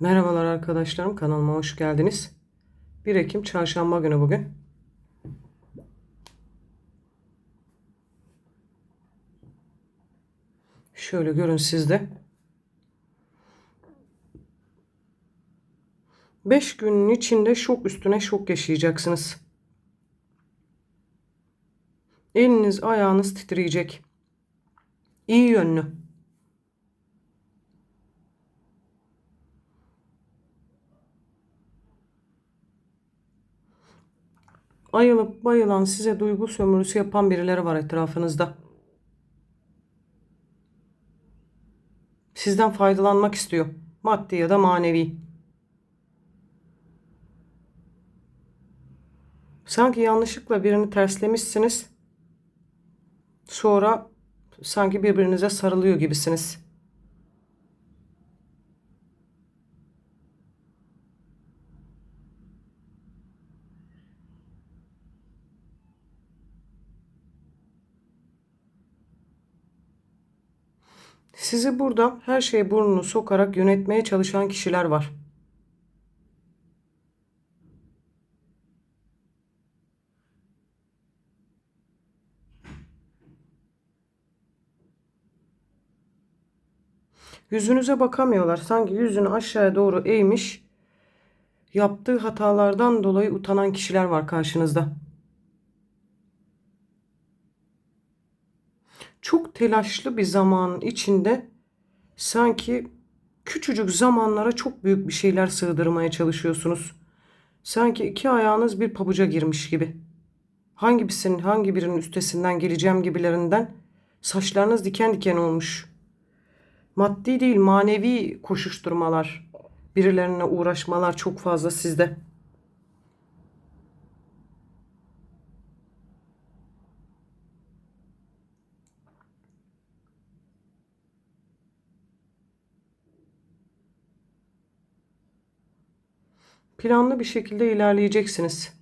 Merhabalar arkadaşlarım kanalıma hoş geldiniz. 1 Ekim çarşamba günü bugün. Şöyle görün sizde. 5 günün içinde şok üstüne şok yaşayacaksınız. Eliniz ayağınız titreyecek. İyi yönlü. Ayılıp bayılan size duygu sömürüsü yapan birileri var etrafınızda. Sizden faydalanmak istiyor. Maddi ya da manevi. Sanki yanlışlıkla birini terslemişsiniz. Sonra sanki birbirinize sarılıyor gibisiniz. Sizi burada her şeye burnunu sokarak yönetmeye çalışan kişiler var. Yüzünüze bakamıyorlar. Sanki yüzünü aşağıya doğru eğmiş. Yaptığı hatalardan dolayı utanan kişiler var karşınızda. Çok telaşlı bir zamanın içinde sanki küçücük zamanlara çok büyük bir şeyler sığdırmaya çalışıyorsunuz. Sanki iki ayağınız bir pabuca girmiş gibi. Hangi birisinin hangi birinin üstesinden geleceğim gibilerinden saçlarınız diken diken olmuş. Maddi değil manevi koşuşturmalar, birilerine uğraşmalar çok fazla sizde. Planlı bir şekilde ilerleyeceksiniz.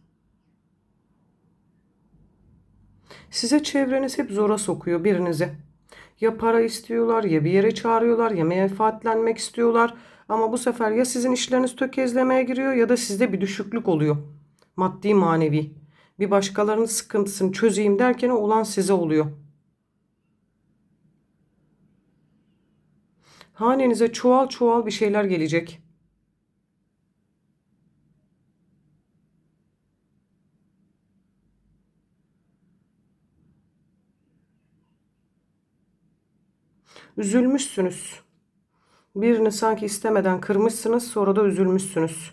Size çevreniz hep zora sokuyor birinizi. Ya para istiyorlar, ya bir yere çağırıyorlar, ya menfaatlenmek istiyorlar. Ama bu sefer ya sizin işleriniz tökezlemeye giriyor ya da sizde bir düşüklük oluyor. Maddi manevi. Bir başkalarının sıkıntısını çözeyim derken olan size oluyor. Hanenize çuval çuval bir şeyler gelecek. Üzülmüşsünüz. Birini sanki istemeden kırmışsınız, sonra da üzülmüşsünüz.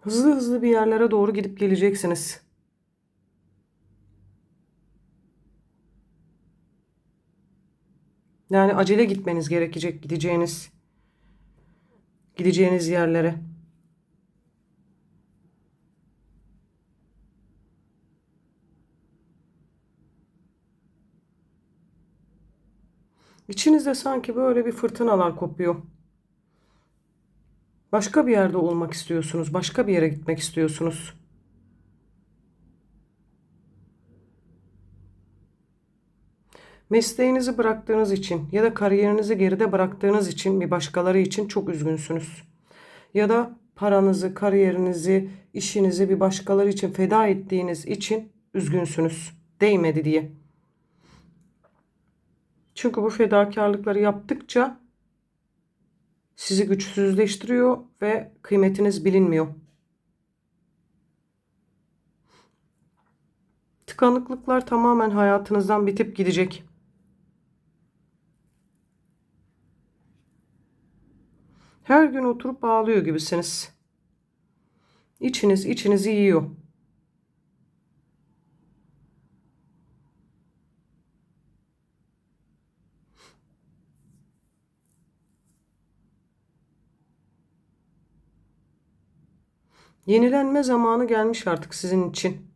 Hızlı hızlı bir yerlere doğru gidip geleceksiniz. Yani acele gitmeniz gerekecek gideceğiniz gideceğiniz yerlere. İçinizde sanki böyle bir fırtınalar kopuyor. Başka bir yerde olmak istiyorsunuz, başka bir yere gitmek istiyorsunuz. Mesleğinizi bıraktığınız için ya da kariyerinizi geride bıraktığınız için bir başkaları için çok üzgünsünüz. Ya da paranızı, kariyerinizi, işinizi bir başkaları için feda ettiğiniz için üzgünsünüz. Değmedi diye. Çünkü bu fedakarlıkları yaptıkça sizi güçsüzleştiriyor ve kıymetiniz bilinmiyor. Tıkanıklıklar tamamen hayatınızdan bitip gidecek. Her gün oturup ağlıyor gibisiniz. İçiniz içinizi yiyor. Yenilenme zamanı gelmiş artık sizin için.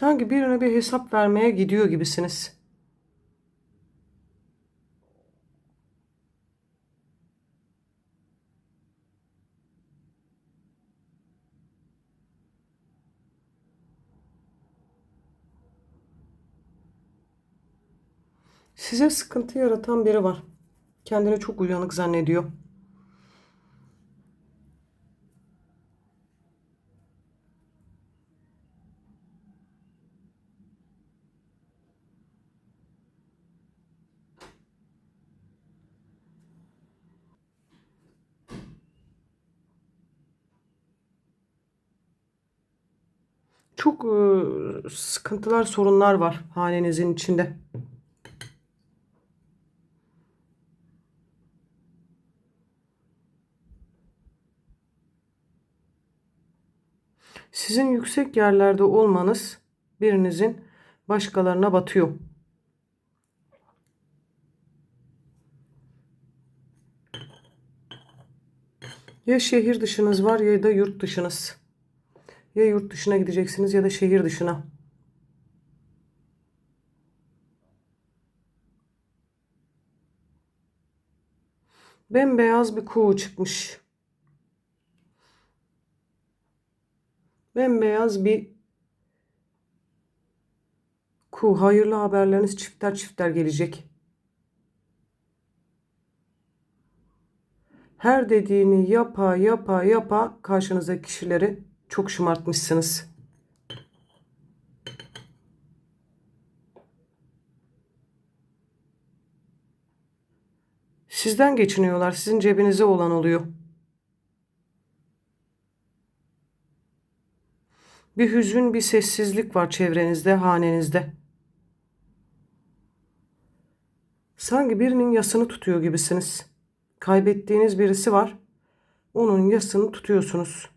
Sanki birine bir hesap vermeye gidiyor gibisiniz. Size sıkıntı yaratan biri var. Kendini çok uyanık zannediyor. Çok e, sıkıntılar, sorunlar var hanenizin içinde. Sizin yüksek yerlerde olmanız birinizin başkalarına batıyor. Ya şehir dışınız var ya da yurt dışınız. Ya yurt dışına gideceksiniz ya da şehir dışına. Bembeyaz bir kuğu çıkmış. Bembeyaz bir kuğu. Hayırlı haberleriniz çifter çifter gelecek. Her dediğini yapa yapa yapa karşınızdaki kişileri çok şımartmışsınız. Sizden geçiniyorlar. Sizin cebinize olan oluyor. Bir hüzün, bir sessizlik var çevrenizde, hanenizde. Sanki birinin yasını tutuyor gibisiniz. Kaybettiğiniz birisi var. Onun yasını tutuyorsunuz.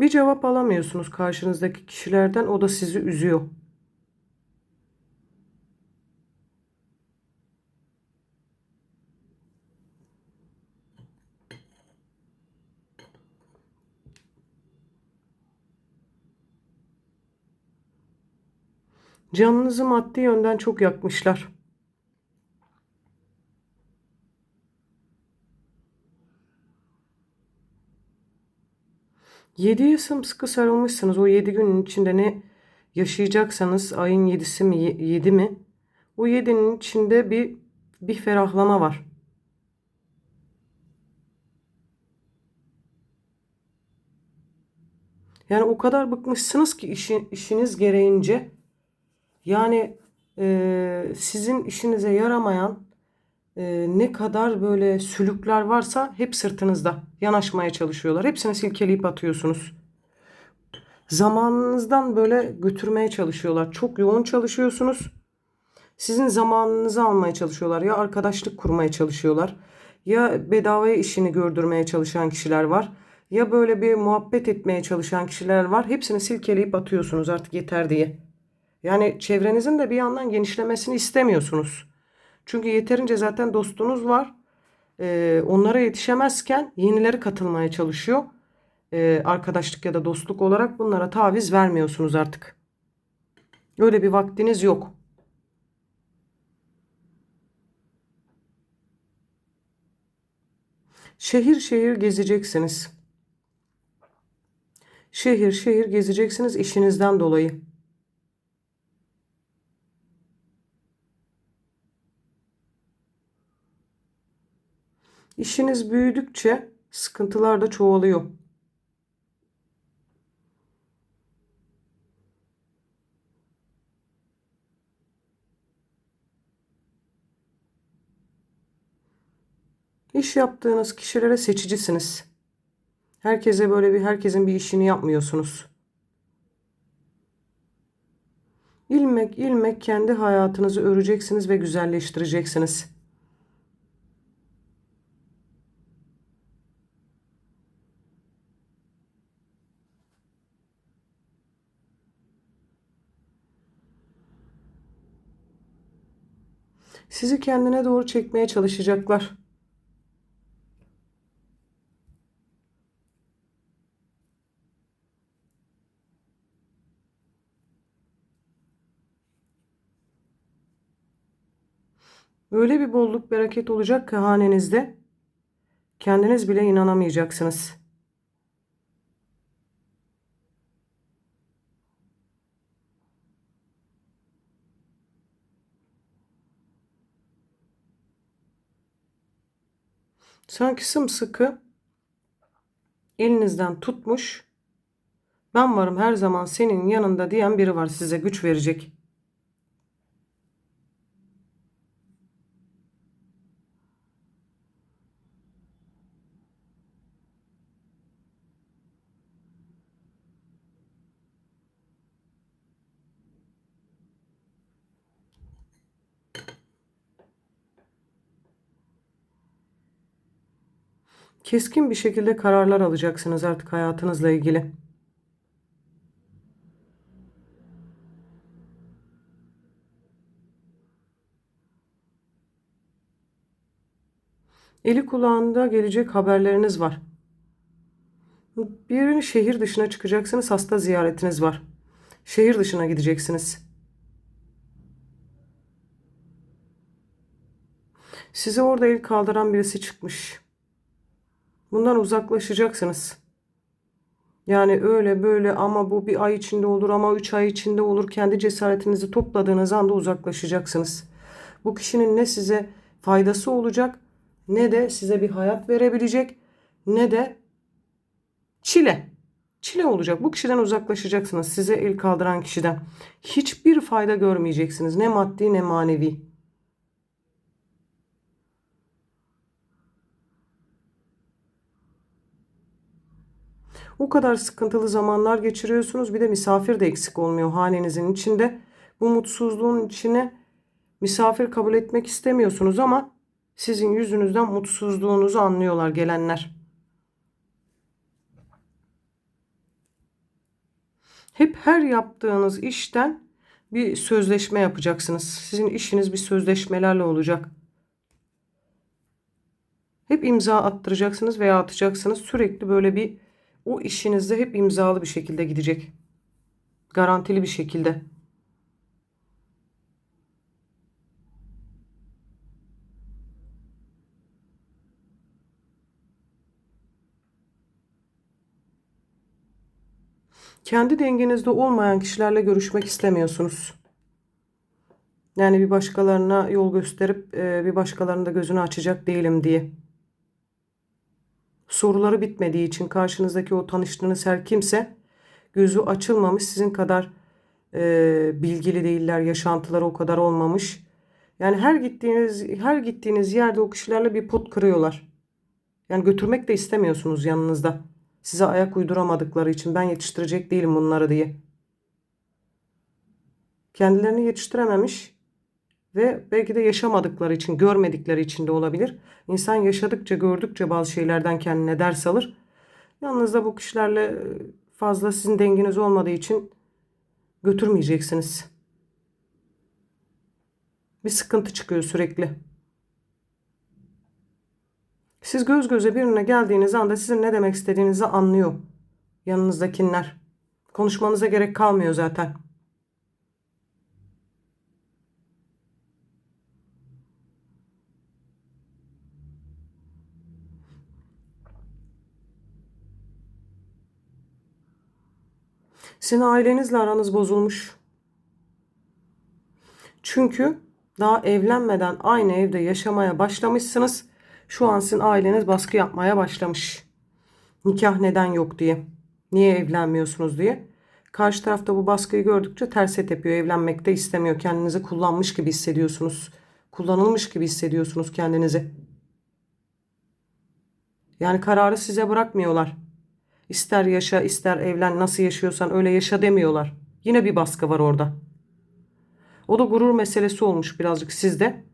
Bir cevap alamıyorsunuz karşınızdaki kişilerden. O da sizi üzüyor. Canınızı maddi yönden çok yakmışlar. Yediye sımsıkı sarılmışsınız. O yedi günün içinde ne yaşayacaksanız ayın yedisi mi yedi mi? O yedinin içinde bir bir ferahlama var. Yani o kadar bıkmışsınız ki işi, işiniz gereğince yani e, sizin işinize yaramayan e, ne kadar böyle sülükler varsa hep sırtınızda yanaşmaya çalışıyorlar. Hepsini silkeleyip atıyorsunuz. Zamanınızdan böyle götürmeye çalışıyorlar. Çok yoğun çalışıyorsunuz. Sizin zamanınızı almaya çalışıyorlar. Ya arkadaşlık kurmaya çalışıyorlar. Ya bedavaya işini gördürmeye çalışan kişiler var. Ya böyle bir muhabbet etmeye çalışan kişiler var. Hepsini silkeleyip atıyorsunuz artık yeter diye. Yani çevrenizin de bir yandan genişlemesini istemiyorsunuz. Çünkü yeterince zaten dostunuz var. Ee, onlara yetişemezken yenileri katılmaya çalışıyor. Ee, arkadaşlık ya da dostluk olarak bunlara taviz vermiyorsunuz artık. Öyle bir vaktiniz yok. Şehir şehir gezeceksiniz. Şehir şehir gezeceksiniz işinizden dolayı. İşiniz büyüdükçe sıkıntılar da çoğalıyor. İş yaptığınız kişilere seçicisiniz. Herkese böyle bir herkesin bir işini yapmıyorsunuz. İlmek ilmek kendi hayatınızı öreceksiniz ve güzelleştireceksiniz. Sizi kendine doğru çekmeye çalışacaklar. Öyle bir bolluk bereket olacak ki hanenizde kendiniz bile inanamayacaksınız. Sanki sımsıkı elinizden tutmuş. Ben varım her zaman senin yanında diyen biri var size güç verecek. Keskin bir şekilde kararlar alacaksınız artık hayatınızla ilgili. Eli kulağında gelecek haberleriniz var. Bir şehir dışına çıkacaksınız, hasta ziyaretiniz var. Şehir dışına gideceksiniz. Size orada el kaldıran birisi çıkmış. Bundan uzaklaşacaksınız. Yani öyle böyle ama bu bir ay içinde olur ama üç ay içinde olur. Kendi cesaretinizi topladığınız anda uzaklaşacaksınız. Bu kişinin ne size faydası olacak ne de size bir hayat verebilecek ne de çile. Çile olacak. Bu kişiden uzaklaşacaksınız. Size el kaldıran kişiden. Hiçbir fayda görmeyeceksiniz. Ne maddi ne manevi. O kadar sıkıntılı zamanlar geçiriyorsunuz. Bir de misafir de eksik olmuyor hanenizin içinde. Bu mutsuzluğun içine misafir kabul etmek istemiyorsunuz ama sizin yüzünüzden mutsuzluğunuzu anlıyorlar gelenler. Hep her yaptığınız işten bir sözleşme yapacaksınız. Sizin işiniz bir sözleşmelerle olacak. Hep imza attıracaksınız veya atacaksınız. Sürekli böyle bir o işinizde hep imzalı bir şekilde gidecek. Garantili bir şekilde. Kendi dengenizde olmayan kişilerle görüşmek istemiyorsunuz. Yani bir başkalarına yol gösterip e, bir başkalarının da gözünü açacak değilim diye soruları bitmediği için karşınızdaki o tanıştığınız her kimse gözü açılmamış sizin kadar e, bilgili değiller yaşantıları o kadar olmamış. Yani her gittiğiniz her gittiğiniz yerde o kişilerle bir pot kırıyorlar. Yani götürmek de istemiyorsunuz yanınızda. Size ayak uyduramadıkları için ben yetiştirecek değilim bunları diye. Kendilerini yetiştirememiş ve belki de yaşamadıkları için, görmedikleri için de olabilir. İnsan yaşadıkça, gördükçe bazı şeylerden kendine ders alır. Yalnız da bu kişilerle e, fazla sizin denginiz olmadığı için götürmeyeceksiniz. Bir sıkıntı çıkıyor sürekli. Siz göz göze birine geldiğiniz anda sizin ne demek istediğinizi anlıyor yanınızdakiler. Konuşmanıza gerek kalmıyor zaten. Sizin ailenizle aranız bozulmuş. Çünkü daha evlenmeden aynı evde yaşamaya başlamışsınız. Şu an sizin aileniz baskı yapmaya başlamış. Nikah neden yok diye. Niye evlenmiyorsunuz diye. Karşı tarafta bu baskıyı gördükçe terse tepiyor. Evlenmek de istemiyor. Kendinizi kullanmış gibi hissediyorsunuz. Kullanılmış gibi hissediyorsunuz kendinizi. Yani kararı size bırakmıyorlar. İster yaşa ister evlen nasıl yaşıyorsan öyle yaşa demiyorlar. Yine bir baskı var orada. O da gurur meselesi olmuş birazcık sizde.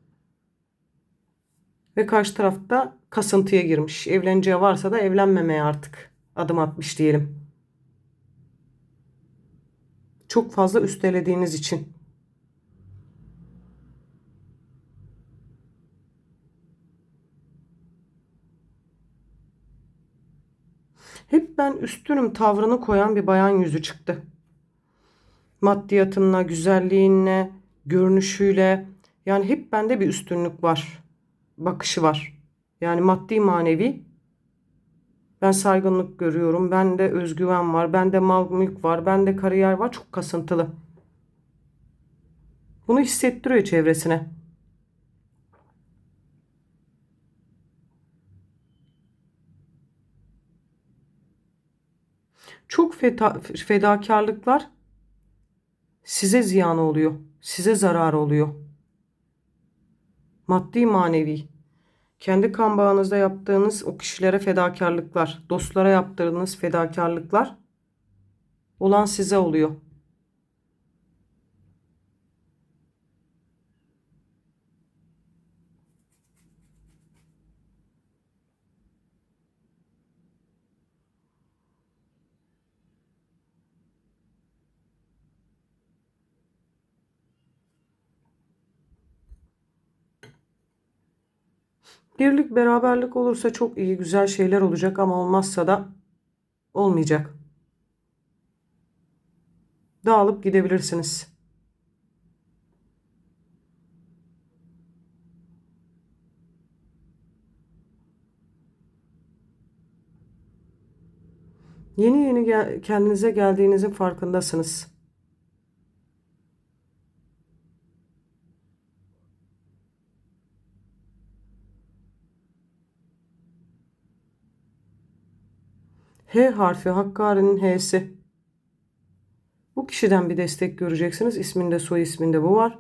Ve karşı tarafta kasıntıya girmiş. Evleneceği varsa da evlenmemeye artık adım atmış diyelim. Çok fazla üstelediğiniz için. Hep ben üstünüm tavrını koyan bir bayan yüzü çıktı. Maddiyatınla, güzelliğinle, görünüşüyle. Yani hep bende bir üstünlük var. Bakışı var. Yani maddi manevi. Ben saygınlık görüyorum. Bende özgüven var. Bende mal mülk var. Bende kariyer var. Çok kasıntılı. Bunu hissettiriyor çevresine. Çok feda, fedakarlıklar size ziyan oluyor. Size zarar oluyor. Maddi manevi. Kendi kan bağınızda yaptığınız o kişilere fedakarlıklar, dostlara yaptığınız fedakarlıklar olan size oluyor. Birlik beraberlik olursa çok iyi güzel şeyler olacak ama olmazsa da olmayacak. Dağılıp gidebilirsiniz. Yeni yeni gel- kendinize geldiğinizin farkındasınız. H harfi Hakkari'nin H'si. Bu kişiden bir destek göreceksiniz. İsminde soy isminde bu var.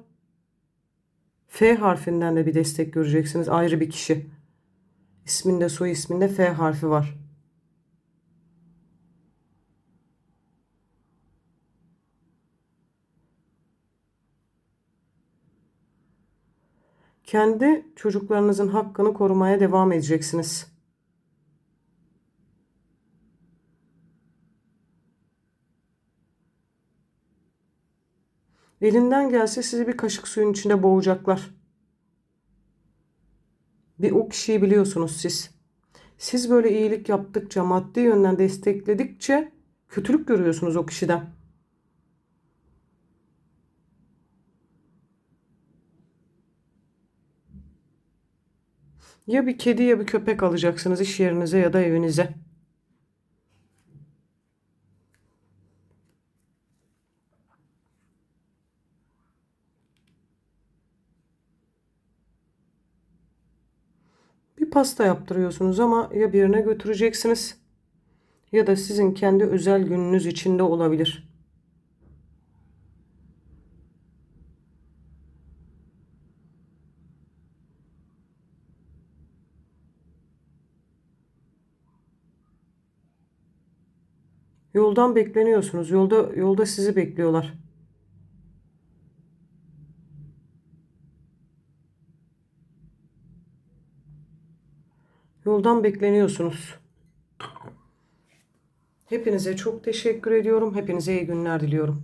F harfinden de bir destek göreceksiniz. Ayrı bir kişi. İsminde soy isminde F harfi var. Kendi çocuklarınızın hakkını korumaya devam edeceksiniz. Elinden gelse sizi bir kaşık suyun içinde boğacaklar. Bir o kişiyi biliyorsunuz siz. Siz böyle iyilik yaptıkça, maddi yönden destekledikçe kötülük görüyorsunuz o kişiden. Ya bir kedi ya bir köpek alacaksınız iş yerinize ya da evinize. Bir pasta yaptırıyorsunuz ama ya birine götüreceksiniz ya da sizin kendi özel gününüz içinde olabilir. Yoldan bekleniyorsunuz. Yolda yolda sizi bekliyorlar. Yoldan bekleniyorsunuz. Hepinize çok teşekkür ediyorum. Hepinize iyi günler diliyorum.